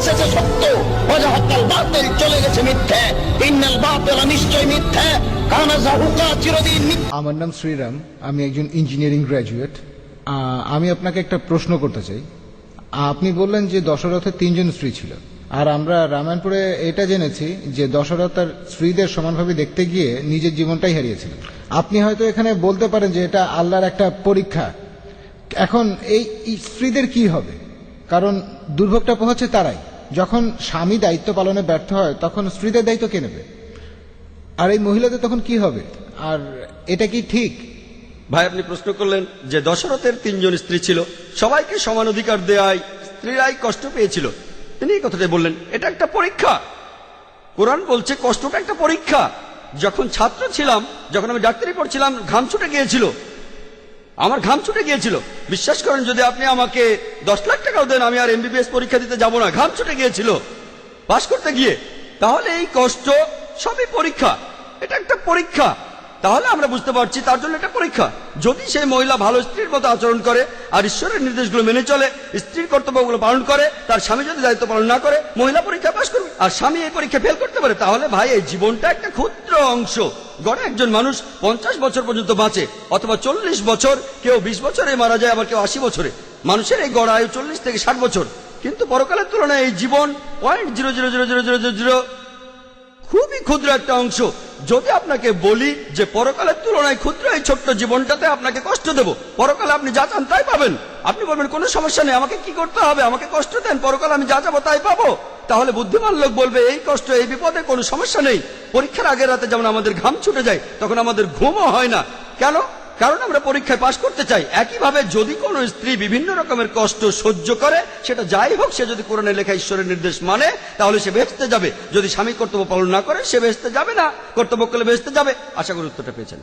এসেছে সত্য? ওয়াজাহাক্কাল বাতিল চলে গেছে মিথ্যে। ইন্নাল বাতিল নিশ্চয় মিথ্যে। কানা জাহুকা চিরদিন আমার নাম শ্রীরাম, আমি একজন ইঞ্জিনিয়ারিং গ্র্যাজুয়েট। আমি আপনাকে একটা প্রশ্ন করতে চাই। আপনি বললেন যে দশরথের তিনজন স্ত্রী ছিল। আর আমরা রামায়ণপুরে এটা জেনেছি যে দশরথ তার স্ত্রীদের সমানভাবে দেখতে গিয়ে নিজের জীবনটাই হারিয়েছিলেন। আপনি হয়তো এখানে বলতে পারেন যে এটা আল্লাহর একটা পরীক্ষা। এখন এই স্ত্রীদের কি হবে? কারণ দুর্ভোগটা পোহাচ্ছে তারাই। যখন স্বামী দায়িত্ব পালনে ব্যর্থ হয়, তখন স্ত্রীদের দায়িত্ব কে নেবে? আর এই মহিলাদের তখন কি হবে? আর এটা কি ঠিক? ভাই, আপনি প্রশ্ন করলেন যে দশরথের তিনজন স্ত্রী ছিল, সবাইকে সমান অধিকার দেয়ায় স্ত্রীরাই কষ্ট পেয়েছিল। তিনি এই কথাটাই বললেন, এটা একটা পরীক্ষা। কোরআন বলছে, কষ্টটা একটা পরীক্ষা। যখন ছাত্র ছিলাম, যখন আমি ডাক্তারি পড়ছিলাম, ঘাম ছুটে গিয়েছিল আমার ঘাম ছুটে গিয়েছিল। বিশ্বাস করেন, যদি আপনি আমাকে দশ লাখ টাকাও দেন, আমি আর এমবিবিএস পরীক্ষা দিতে যাব না। ঘাম ছুটে গিয়েছিল। পাশ করতে গিয়ে, তাহলে এই কষ্ট সবই পরীক্ষা। এটা একটা পরীক্ষা। তাহলে আমরা বুঝতে পারছি তার জন্য একটা পরীক্ষা। যদি সেই মহিলা ভালো স্ত্রীর মতো আচরণ করে, আর ঈশ্বরের নির্দেশগুলো মেনে চলে, স্ত্রীর কর্তব্যগুলো পালন করে, তার স্বামী যদি দায়িত্ব পালন না করে, মহিলা পরীক্ষা পাশ করবে। আর স্বামী এই পরীক্ষা ফেল করতে পারে, তাহলে ভাই, এই জীবনটা একটা ক্ষুদ্র অংশ। গড়ে একজন মানুষ পঞ্চাশ বছর পর্যন্ত বাঁচে, অথবা চল্লিশ বছর, কেউ বিশ বছরে মারা যায়, আবার কেউ আশি বছরে। মানুষের এই গড় আয়ু চল্লিশ থেকে ষাট বছর। কিন্তু পরকালের তুলনায় এই জীবন point zero zero zero zero zero zero zero খুবই ক্ষুদ্র একটা অংশ। যদি আপনাকে বলি যে পরকালের তুলনায় ক্ষুদ্র এই ছোট্ট জীবনটাতে আপনাকে কষ্ট দেব, পরকালে আপনি যা চান তাই পাবেন। আপনি বলবেন, কোনো সমস্যা নেই, আমাকে কি করতে হবে? আমাকে কষ্ট দেন, পরকালে আমি যা যাব তাই পাবো। তাহলে বুদ্ধিমান লোক বলবে, এই কষ্ট, এই বিপদে কোনো সমস্যা নেই। পরীক্ষার আগের রাতে যেমন আমাদের ঘাম ছুটে যায়, তখন আমাদের ঘুমও হয় না। কেন? কারণ আমরা পরীক্ষায় পাশ করতে চাই। একইভাবে যদি কোনো স্ত্রী বিভিন্ন রকমের কষ্ট সহ্য করে, সেটা যাই হোক, সে যদি কোরআনে লেখা ঈশ্বরের নির্দেশ মানে তাহলে সে বেঁচতে যাবে। যদি স্বামী কর্তব্য পালন না করে, সে বেঁচতে যাবে না। কর্তব্য করলে বেঁচতে যাবে। আশা করি উত্তরটা পেয়েছেন।